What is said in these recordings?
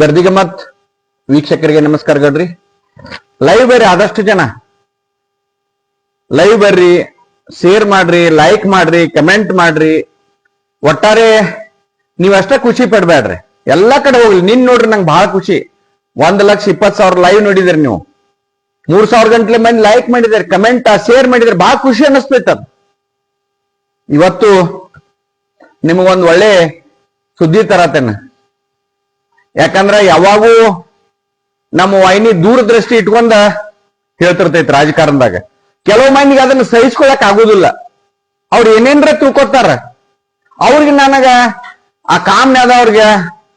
ಗರ್ದಿಗೆ ಮತ್ ವೀಕ್ಷಕರಿಗೆ ನಮಸ್ಕಾರ ಗಡ್ರಿ. ಲೈವ್ ಬರ್ರಿ ಆದಷ್ಟು ಜನ ಲೈವ್ ಬರ್ರಿ ಶೇರ್ ಮಾಡ್ರಿ ಲೈಕ್ ಮಾಡ್ರಿ ಕಮೆಂಟ್ ಮಾಡ್ರಿ. ಒಟ್ಟಾರೆ ನೀವ್ ಅಷ್ಟೇ ಖುಷಿ ಪಡ್ಬೇಡ್ರಿ ಎಲ್ಲಾ ಕಡೆ ಹೋಗ್ಲಿ, ನಿನ್ ನೋಡ್ರಿ ನಂಗೆ ಬಹಳ ಖುಷಿ. ಒಂದ್ ಲಕ್ಷ ಇಪ್ಪತ್ ಸಾವಿರ ಲೈವ್ ನೋಡಿದಿರಿ ನೀವು. ಮೂರ್ ಸಾವಿರ ಗಂಟ್ಲೆ ಮಂದಿ ಲೈಕ್ ಮಾಡಿದಾರೆ ಕಮೆಂಟ್ ಶೇರ್ ಮಾಡಿದ್ರೆ ಬಹಳ ಖುಷಿ ಅನ್ನಿಸ್ತೈತ ಇವತ್ತು ಇವತ್ತು ನಿಮಗೊಂದು ಒಳ್ಳೆ ಸುದ್ದಿ ತರತೇನೆ. ಯಾಕಂದ್ರ ಯಾವಾಗೂ ನಮ್ಮ ವಾಹಿನಿ ದೂರದೃಷ್ಟಿ ಇಟ್ಕೊಂಡ ಹೇಳ್ತಿರ್ತೈತಿ ರಾಜಕಾರಣದಾಗ. ಕೆಲವು ಮಂದಿಗೆ ಅದನ್ನ ಸಹಿಸ್ಕೊಳಕ್ ಆಗುದಿಲ್ಲ. ಅವ್ರು ಏನೇನ್ರ ತಿಳ್ಕೊತಾರ. ಅವ್ರಿಗೆ ನನಗ ಆ ಕಾಮ್ನ್ಯಾದವ್ರಿಗೆ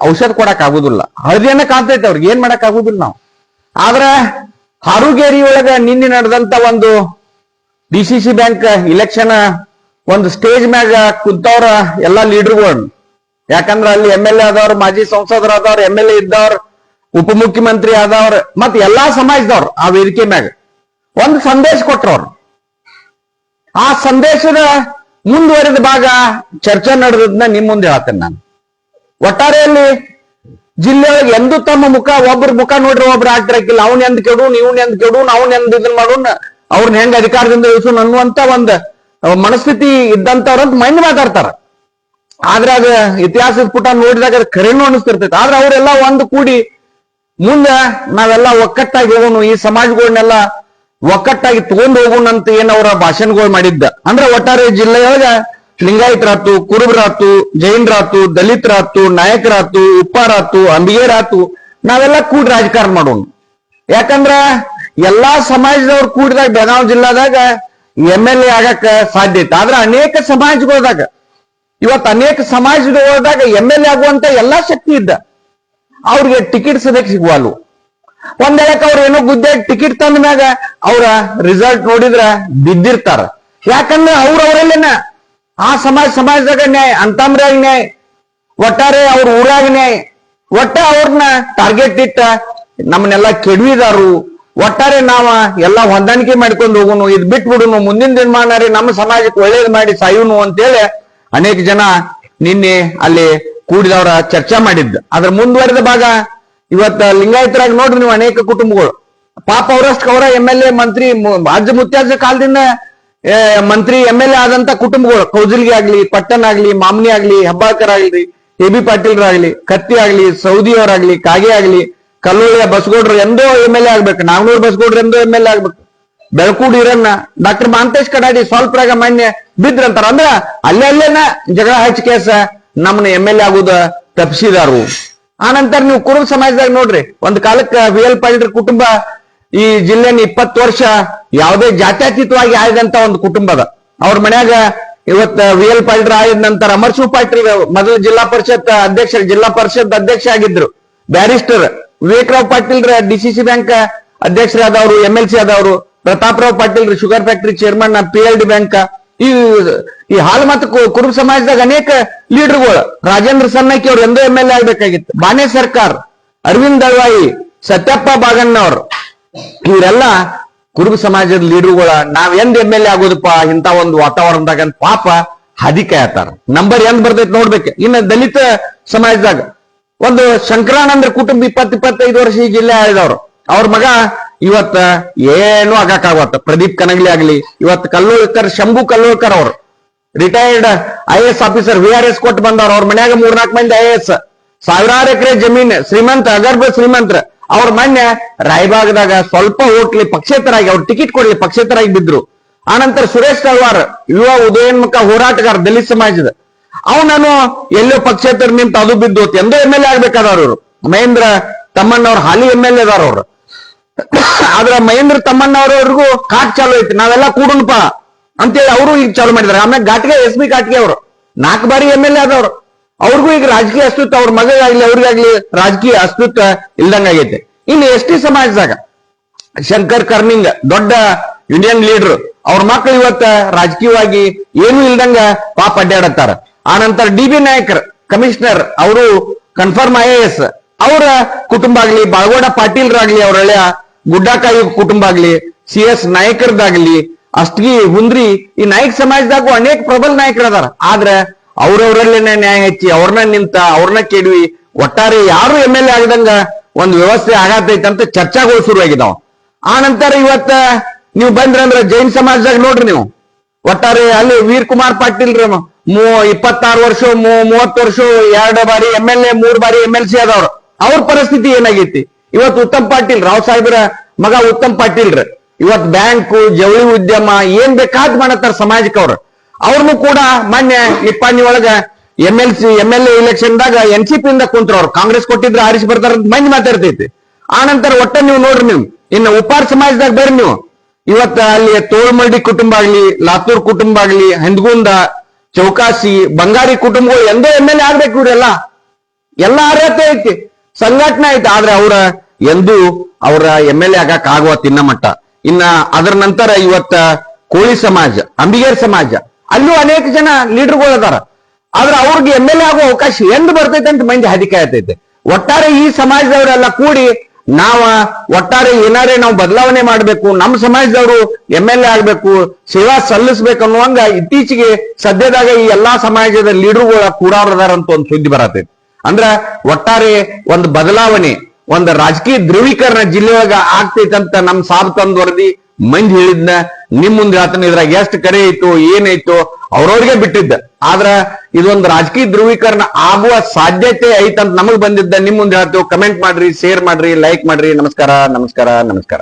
ಔಷಧ ಕೊಡಕ್ ಆಗುದಿಲ್ಲ. ಹಳದಿಯನ್ನ ಕಾಣ್ತೈತೆ ಅವ್ರಿಗೆ, ಏನ್ ಮಾಡಕ್ ಆಗುದಿಲ್ಲ ನಾವು. ಆದ್ರ ಹಾರುಗೇರಿ ಒಳಗ ನಿನ್ನೆ ನಡೆದಂತ ಒಂದು D C C bank election ಒಂದು ಸ್ಟೇಜ್ ಮ್ಯಾಗ ಕುಂತವ್ರ ಎಲ್ಲಾ ಲೀಡರ್ಗಳು ಯಾಕಂದ್ರ ಅಲ್ಲಿ ಎಂ ಎಲ್ ಎ ಆದವ್ರು, ಮಾಜಿ ಸಂಸದರ ಆದವ್ರು ಎಂ ಎಲ್ ಎ ಇದ್ದವ್ರು, ಉಪಮುಖ್ಯಮಂತ್ರಿ ಆದವ್ರ ಮತ್ ಎಲ್ಲಾ ಸಮಾಜದವ್ರು ಆ ವೇದಿಕೆ ಮ್ಯಾಗ. ಒಂದು ಸಂದೇಶ ಕೊಟ್ರವ್ರು. ಆ ಸಂದೇಶದ ಮುಂದುವರಿದ ಭಾಗ ಚರ್ಚೆ ನಡೆದದ್ನ ನಿಮ್ ಮುಂದೆ ಹೇಳ್ತೇನೆ ನಾನು. ಒಟ್ಟಾರೆಯಲ್ಲಿ ಜಿಲ್ಲೆಯೊಳಗೆ ಎಂದು ತಮ್ಮ ಮುಖ, ಒಬ್ರ ಮುಖ ನೋಡ್ರಿ ಒಬ್ರು ಆಗ್ತಿರಕ್ಕಿಲ್ಲ. ಅವ್ನ ಎಂದ್ ಕೆಡು ನೀವ್ ಎಂದ್ ಕೆಡು ಅವ್ನ ಎಂದ್ ಇದನ್ ಮಾಡೋಣ ಅವ್ರನ್ನ ಹೆಂಗ್ ಅಧಿಕಾರದಿಂದ ಇಳಿಸೋಣ ಅನ್ನುವಂತ ಒಂದ್ ಮನಸ್ಥಿತಿ ಇದ್ದಂತವ್ರಂತ ಮೈಂಡ್ ಮಾತಾಡ್ತಾರ. ಆದ್ರೆ ಅದ ಇತಿಹಾಸದ ಪುಟ ನೋಡಿದಾಗ ಅದ್ ಖರೇನು ಅನಿಸ್ತಿರ್ತೈತಿ ಆದ್ರೆ ಅವರೆಲ್ಲ ಒಂದು ಕೂಡಿ ಮುಂದ ನಾವೆಲ್ಲ ಒಕ್ಕಟ್ಟಾಗಿ ಹೋಗೋಣ, ಈ ಸಮಾಜಗಳನ್ನೆಲ್ಲ ಒಕ್ಕಟ್ಟಾಗಿ ತಗೊಂಡ್ ಹೋಗೋಣ ಅಂತ ಏನ್ ಅವರ ಭಾಷಣಗಳು ಮಾಡಿದ್ದ. ಅಂದ್ರೆ ಒಟ್ಟಾರೆ ಜಿಲ್ಲೆಯೊಳಗ ಲಿಂಗಾಯತರಾತು, ಕುರುಬರಾತು, ಜೈನರಾತು, ದಲಿತರಾತು, ನಾಯಕರಾತು, ಉಪ್ಪಾರಾತು, ಅಂಬಿಗೇರಾತು, ನಾವೆಲ್ಲ ಕೂಡಿ ರಾಜಕಾರಣ ಮಾಡೋಣ. ಯಾಕಂದ್ರ ಎಲ್ಲಾ ಸಮಾಜದವ್ರು ಕೂಡಿದಾಗ, ಬೆಳಗಾವಿ ಜಿಲ್ಲಾದಾಗ ಎಂ ಎಲ್ ಎ ಆಗಕ್ಕ ಸಾಧ್ಯ ಐತೆ. ಆದ್ರ ಅನೇಕ ಸಮಾಜಗಳದಾಗ ಇವತ್ತು ಅನೇಕ ಸಮಾಜದೊಳದಾಗ ಎಂ ಎಲ್ ಎ ಆಗುವಂತ ಎಲ್ಲಾ ಶಕ್ತಿ ಇದ್ದ. ಅವ್ರಿಗೆ ಟಿಕೆಟ್ ಸದ್ಯಕ್ಕೆ ಸಿಗುವಲ್ವು. ಒಂದ್ ಹೇಳಕ್ ಅವ್ರ ಏನೋ ಗುದ್ದೆ ಟಿಕೆಟ್ ತಂದ ಮ್ಯಾಗ ಅವ್ರ ರಿಸಲ್ಟ್ ನೋಡಿದ್ರ ಬಿದ್ದಿರ್ತಾರ. ಯಾಕಂದ್ರೆ ಅವ್ರ ಅವರಲ್ಲೇನ. ಆ ಸಮಾಜ ಸಮಾಜದಾಗ ನ್ಯಾಯ ಅಂತಮ್ರಾಗ ನ್ಯಾಯ, ಒಟ್ಟಾರೆ ಅವ್ರ ಊರಾಗ ನ್ಯಾಯ, ಒಟ್ಟ ಅವ್ರನ್ನ ಟಾರ್ಗೆಟ್ ಇಟ್ಟ ನಮ್ಮನ್ನೆಲ್ಲ ಕೆಡವಿದಾರು. ಒಟ್ಟಾರೆ ನಾವ ಎಲ್ಲಾ ಹೊಂದಾಣಿಕೆ ಮಾಡ್ಕೊಂಡು ಹೋಗುನು, ಇದ್ ಬಿಟ್ಬಿಡುನು, ಮುಂದಿನ ದಿನಮಾನ ನಮ್ಮ ಸಮಾಜಕ್ಕೆ ಒಳ್ಳೇದ್ ಮಾಡಿ ಸಾಯುನು ಅಂತೇಳಿ ಅನೇಕ ಜನ ನಿನ್ನೆ ಅಲ್ಲಿ ಕೂಡಿದವರ ಚರ್ಚೆ ಮಾಡಿದ್ದ. ಅದ್ರ ಮುಂದುವರೆದ ಭಾಗ ಇವತ್ತ ಲಿಂಗಾಯತರಾಗ ನೋಡ್ರಿ ನೀವು ಅನೇಕ ಕುಟುಂಬಗಳು. ಪಾಪ ಅವರಷ್ಟು ಅವರ ಎಂ ಎಲ್ ಎ ಮಂತ್ರಿ, ರಾಜ್ಯ ಮುತ್ಯಾಜ ಕಾಲದಿಂದ ಮಂತ್ರಿ ಎಂ ಎಲ್ ಎ ಆದಂತ ಕುಟುಂಬಗಳು. ಕೌಜಲ್ಗಿ ಆಗ್ಲಿ, ಪಟ್ಟಣ ಆಗ್ಲಿ, ಮಾಮನಿ ಆಗ್ಲಿ, ಹೆಬ್ಬಾಳ್ಕರ್ ಆಗ್ಲಿ, ಎ ಬಿ ಪಾಟೀಲ್ ಆಗ್ಲಿ, ಕತ್ತಿ ಆಗ್ಲಿ, ಸೌದಿ ಅವರಾಗ್ಲಿ ಕಾಗೆ ಆಗ್ಲಿ ಕಲ್ಲೋಳಿಯ ಬಸಗೌಡ್ರು ಎಂದೋ ಎಂ ಎಲ್ ಎ ಆಗ್ಬೇಕು. ನಾಗ್ನೂರ್ ಬಸ್ಗೌಡ್ರು ಎಂದೋ ಎಂ ಎಲ್ ಎ ಆಗ್ಬೇಕು. ಬೆಳಕೂಡಿ ಇರನ್ನ ಡಾಕ್ಟರ್ ಮಾಂತೇಶ್ ಕಡಾಡಿ ಸ್ವಲ್ಪರಾಗ ಮಾನ್ಯ ಬಿದ್ರಂತಾರ ಅಂದ್ರ ಅಲ್ಲೇ ಅಲ್ಲೇನ ಜಗಳ ಹಚ್ಚ ಕೇಸ ನಮ್ಮನ್ನ ಎಂ ಎಲ್ ಎ ಆಗುದ ತಪ್ಪಿಸಿದಾರು ಆನಂತರ ನೀವು ಕುರುಬ ಸಮಾಜದಾಗ ನೋಡ್ರಿ, ಒಂದ್ ಕಾಲಕ್ಕ ವಿ ಎಲ್ ಪಾಟೀಲ್ ಕುಟುಂಬ ಈ ಜಿಲ್ಲೆನ ಇಪ್ಪತ್ತು ವರ್ಷ ಯಾವುದೇ ಜಾತ್ಯತೀತವಾಗಿ ಆಯ್ದಂತ ಒಂದು ಕುಟುಂಬ ಅದ. ಅವ್ರ ಮನ್ಯಾಗ ಇವತ್ತ ವಿ ಎಲ್ ಪಾಟೀಲ್ ಆಯ್ದ ನಂತರ ಅಮರ್ಶಿವ್ ಪಾಟೀಲ್ ಮೊದಲ ಜಿಲ್ಲಾ ಪರಿಷತ್ ಅಧ್ಯಕ್ಷ ಜಿಲ್ಲಾ ಪರಿಷತ್ ಅಧ್ಯಕ್ಷ ಆಗಿದ್ರು. Barrister Vivekrao Patil D C C bank ಅಧ್ಯಕ್ಷರಾದವರು M L C ಆದವರು, Prataprao Patil sugar factory chairman P L D bank ಈ ಈ ಹಾಲು ಮತ್ತು ಕುರುಬ ಸಮಾಜದಾಗ ಅನೇಕ ಲೀಡರ್ಗಳು. ರಾಜೇಂದ್ರ ಸನ್ನಕಿ ಅವ್ರು ಎಂದೋ ಎಂ ಎಲ್ ಎ ಆಗ್ಬೇಕಾಗಿತ್ತು. ಬಾನೆ ಸರ್ಕಾರ್, ಅರವಿಂದ್ ದಳ್ವಾಯಿ, ಸತ್ಯಪ್ಪ ಬಾಗಣ್ಣವ್ರು. ಇವರೆಲ್ಲ ಕುರುಬ ಸಮಾಜದ ಲೀಡರ್ಗಳ. ನಾವ್ ಎಂದ್ ಎಂ ಎಲ್ ಎ ಆಗೋದಪ್ಪ ಇಂತ ಒಂದು ವಾತಾವರಣದಾಗ ಪಾಪ ಹದಿ ಕಾಯತಾರ ನಂಬರ್ ಎಂದ್ ಬರ್ತೈತಿ ನೋಡ್ಬೇಕು. ಇನ್ನು ದಲಿತ ಸಮಾಜದಾಗ. ಒಂದು ಶಂಕರಾನಂದ್ರ ಕುಟುಂಬ ಇಪ್ಪತ್ ಇಪ್ಪತ್ತೈದು ವರ್ಷ ಈ ಜಿಲ್ಲೆ ಆಳಿದವ್ರು. ಅವ್ರ ಮಗ ಇವತ್ತ ಏನು ಆಗಕ್ಕಾಗತ್ತ ಪ್ರದೀಪ್ ಕನಗಲಿ ಆಗ್ಲಿ ಇವತ್ ಕಲ್ಲೋಳ್ಕರ್, ಶಂಭು ಕಲ್ಲೋಳ್ಕರ್ ಅವ್ರು. Retired I S officer V R S ಕೊಟ್ಟು ಬಂದವ್ರು. ಅವ್ರ ಮನ್ಯಾಗ ಮೂರ್ನಾಲ್ಕು ಮಂದಿ ಐ ಎಸ್ ಸಾವಿರಾರು ಎಕರೆ ಜಮೀನ್, ಶ್ರೀಮಂತ, ಅಗರ್ಭ ಶ್ರೀಮಂತರ. ಅವ್ರ ಮೊನ್ನೆ ರಾಯಬಾಗದಾಗ ಸ್ವಲ್ಪ ಹೋಟ್ಲಿ ಪಕ್ಷೇತರಾಗಿ, ಅವ್ರ ಟಿಕೆಟ್ ಕೊಡ್ಲಿ ಪಕ್ಷೇತರಾಗಿ ಬಿದ್ರು. ಆನಂತರ ಸುರೇಶ್ ತಲ್ವಾರ್, ಯುವ ಉದಯೋನ್ಮುಖ ಹೋರಾಟಗಾರ ದಲಿತ ಸಮಾಜದ. ಅವನನ್ನು ಎಲ್ಲೋ ಪಕ್ಷೇತರ ನಿಂತ ಅದು ಬಿದ್ದು. ಎಂದೋ ಎಂ ಎಲ್ ಎ ಆಗ್ಬೇಕಾದವ್ರು ಮಹೇಂದ್ರ ತಮ್ಮಣ್ಣವ್ರ ಹಾಲಿ ಎಂ ಎಲ್ ಎ ಅದಾರ ಅವ್ರು. ಆದ್ರ ಮಹೇಂದ್ರ ತಮ್ಮಣ್ಣವ್ರವ್ರಿಗೂ ಕಾಟ್ ಚಾಲು ಐತಿ. ನಾವೆಲ್ಲ ಕೂಡನ್ಪ ಅಂತೇಳಿ ಅವರು ಈಗ ಚಾಲು ಮಾಡಿದಾರೆ. ಆಮೇಲೆ ಘಾಟ್ಗೆ ಎಸ್ ಬಿ ಘಾಟ್ಗೆ ಅವರು. ನಾಲ್ಕು ಬಾರಿ ಎಂ ಎಲ್ ಎ ಆದವ್ರು. ಅವ್ರಿಗೂ ಈಗ ರಾಜಕೀಯ ಅಸ್ತಿತ್ವ, ಅವ್ರ ಮಗಳಿಗಾಗ್ಲಿ ಅವ್ರಿಗಾಗ್ಲಿ ರಾಜಕೀಯ ಅಸ್ತಿತ್ವ ಇಲ್ದಂಗಾಗೈತೆ ಇನ್ನು ಎಸ್ ಟಿ ಸಮಾಜದಾಗ ಶಂಕರ್ ಕರ್ನಿಂಗ್, ದೊಡ್ಡ ಯೂನಿಯನ್ ಲೀಡರ್ ಅವ್ರ ಮಕ್ಕಳು ಇವತ್ತ ರಾಜಕೀಯವಾಗಿ ಏನು ಇಲ್ದಂಗ ಪಾಪ ಅಡ್ಡಾಡತ್ತಾರ. ಆನಂತರ ಡಿ ಬಿ ನಾಯಕರ್ ಕಮಿಷನರ್, ಅವರು ಕನ್ಫರ್ಮ್ ಐ ಎ ಎಸ್ ಅವರ ಕುಟುಂಬ ಆಗ್ಲಿ, ಬಾಳಗೋಡ ಪಾಟೀಲ್ರಾಗ್ಲಿ ಅವರ ಗುಡ್ಡಾಕಾಯಿ ಕುಟುಂಬ ಆಗ್ಲಿ ಸಿ ಎಸ್ ನಾಯಕರದಾಗ್ಲಿ ಅಷ್ಟಗಿ ಹುಂದ್ರಿ ಈ ನಾಯಕ ಸಮಾಜದಾಗೂ ಅನೇಕ ಪ್ರಬಲ ನಾಯಕರು ಅದಾರ ಆದ್ರ ಅವ್ರವ್ರಲ್ಲೇನೆ ನ್ಯಾಯ ಹೆಚ್ಚಿ, ಅವ್ರನ್ನ ನಿಂತ, ಅವ್ರನ್ನ ಕೆಡವಿ, ಒಟ್ಟಾರೆ ಯಾರು ಎಂ ಎಲ್ ಎ ಆಗದಂಗ ಒಂದು ವ್ಯವಸ್ಥೆ ಆಗತೈತೆ ಅಂತ ಚರ್ಚಾಗಳು ಶುರುವಾಗಿದಾವ. ಆ ನಂತರ ಇವತ್ತ ನೀವು ಬಂದ್ರಂದ್ರೆ ಜೈನ್ ಸಮಾಜದಾಗ ನೋಡ್ರಿ ನೀವು. ಒಟ್ಟಾರೆ ಅಲ್ಲಿ ವೀರ್ ಕುಮಾರ್ ಪಾಟೀಲ್ ರೀ ಮೂ, ಇಪ್ಪತ್ತಾರು ವರ್ಷ ಮೂವತ್ತು ವರ್ಷ, ಎರಡು ಬಾರಿ ಎಂ ಎಲ್ ಎ ಮೂರ್ ಬಾರಿ ಎಂ ಎಲ್ ಸಿ ಆದವ್ರು. ಅವ್ರ ಪರಿಸ್ಥಿತಿ ಏನಾಗೈತಿ? ಇವತ್ತು ಉತ್ತಮ್ ಪಾಟೀಲ್, ರಾವ್ ಸಾಹೇಬ್ರ ಮಗ ಉತ್ತಮ್ ಪಾಟೀಲ್ ರೀ ಇವತ್ ಬ್ಯಾಂಕು, ಜವಳಿ ಉದ್ಯಮ, ಏನ್ ಬೇಕಾದ್ ಮಾಡತ್ತಾರ ಸಮಾಜಕ್ಕವ್ರ ಅವ್ರು. ಅವ್ರನ್ನು ಕೂಡ ಮೊನ್ನೆ ನಿಪ್ಪಾಣಿ ಒಳಗ M L C M L A election ದಾಗ ಎನ್ ಸಿ ಪಿ ಇಂದ ಕುಂತ್ರ ಅವ್ರು. ಕಾಂಗ್ರೆಸ್ ಕೊಟ್ಟಿದ್ರೆ ಆರಿಸಿ ಬರ್ತಾರ ಮಂದಿ ಮಾತಾಡ್ತೈತಿ. ಆ ನಂತರ ಒಟ್ಟ ನೀವು ನೋಡ್ರಿ ನೀವು. ಇನ್ನು ಉಪಾರ ಸಮಾಜದಾಗ ಬರ್ರಿ ನೀವು. ಇವತ್ತ ಅಲ್ಲಿ ತೋಳ್ಮಳ್ಳಿ ಕುಟುಂಬ ಆಗ್ಲಿ, ಲಾತೂರ್ ಕುಟುಂಬ ಆಗ್ಲಿ, ಹಂದಗುಂದ, ಚೌಕಾಸಿ, ಬಂಗಾರಿ ಕುಟುಂಬಗಳು ಎಂದೋ ಎಂ ಎಲ್ ಎ ಆಗ್ಬೇಕು ಇವ್ರೆಲ್ಲ. ಎಲ್ಲ ಅರ್ಹತೆ ಐತಿ. ಸಂಘಟನೆ ಐತಿ. ಆದ್ರೆ ಅವ್ರ ಎಂದೂ ಅವರ ಎಂ ಎಲ್ ಎ ಆಗಕ್ ಆಗುವ ತಿನ್ನ ಮಟ್ಟ ಇನ್ನ ಅದರ ನಂತರ ಇವತ್ತ ಕೋಳಿ ಸಮಾಜ, ಅಂಬಿಗೇರ್ ಸಮಾಜ, ಅಲ್ಲೂ ಅನೇಕ ಜನ ಲೀಡರ್ಗಳು ಅದಾರ. ಆದ್ರೆ ಅವ್ರಿಗೆ ಎಂ ಎಲ್ ಎ ಆಗೋ ಅವಕಾಶ ಎಂದು ಬರ್ತೈತೆ ಅಂತ ಮಂದಿ ಹದಿಕೆ ಆಯ್ತೈತೆ ಒಟ್ಟಾರೆ ಈ ಸಮಾಜದವರೆಲ್ಲ ಕೂಡಿ ನಾವ ಒಟ್ಟಾರೆ ಏನಾರೆ ನಾವು ಬದಲಾವಣೆ ಮಾಡ್ಬೇಕು, ನಮ್ಮ ಸಮಾಜದವರು ಎಂ ಎಲ್ ಎ ಆಗ್ಬೇಕು, ಸೇವಾ ಸಲ್ಲಿಸ್ಬೇಕು ಅನ್ನುವಂಗ ಇತ್ತೀಚೆಗೆ ಸದ್ಯದಾಗ ಈ ಎಲ್ಲಾ ಸಮಾಜದ ಲೀಡರ್ಗಳ ಕೂಡಾರದಾರ ಅಂತ ಒಂದು ಸುದ್ದಿ ಬರತೈತಿ. ಅಂದ್ರ ಒಟ್ಟಾರೆ ಒಂದು ಬದಲಾವಣೆ ಒಂದು ರಾಜಕೀಯ ಧ್ರುವೀಕರಣ ಜಿಲ್ಲೆಯೊಳಗ ಆಗ್ತೈತಂತ ನಮ್ ಸಾಬ್ ತಂದ್ ವರದಿ ಮಂದಿ ಹೇಳಿದ್ನ. ನಿಮ್ ಮುಂದೆ ಹೇಳ್ತಾನೆ, ಇದ್ರಾಗ ಎಷ್ಟು ಕರೆ ಇತ್ತು ಏನಾಯ್ತು ಅವ್ರವ್ರಿಗೆ ಬಿಟ್ಟಿದ್ದ. ಆದ್ರ ಇದೊಂದು ರಾಜಕೀಯ ಧ್ರುವೀಕರಣ ಆಗುವ ಸಾಧ್ಯತೆ ಐತಂತ ನಮಗ್ ಬಂದಿದ್ದ. ನಿಮ್ ಮುಂದೆ ಹೇಳ್ತೇವೆ ಕಮೆಂಟ್ ಮಾಡ್ರಿ ಶೇರ್ ಮಾಡ್ರಿ ಲೈಕ್ ಮಾಡ್ರಿ. ನಮಸ್ಕಾರ ನಮಸ್ಕಾರ ನಮಸ್ಕಾರ.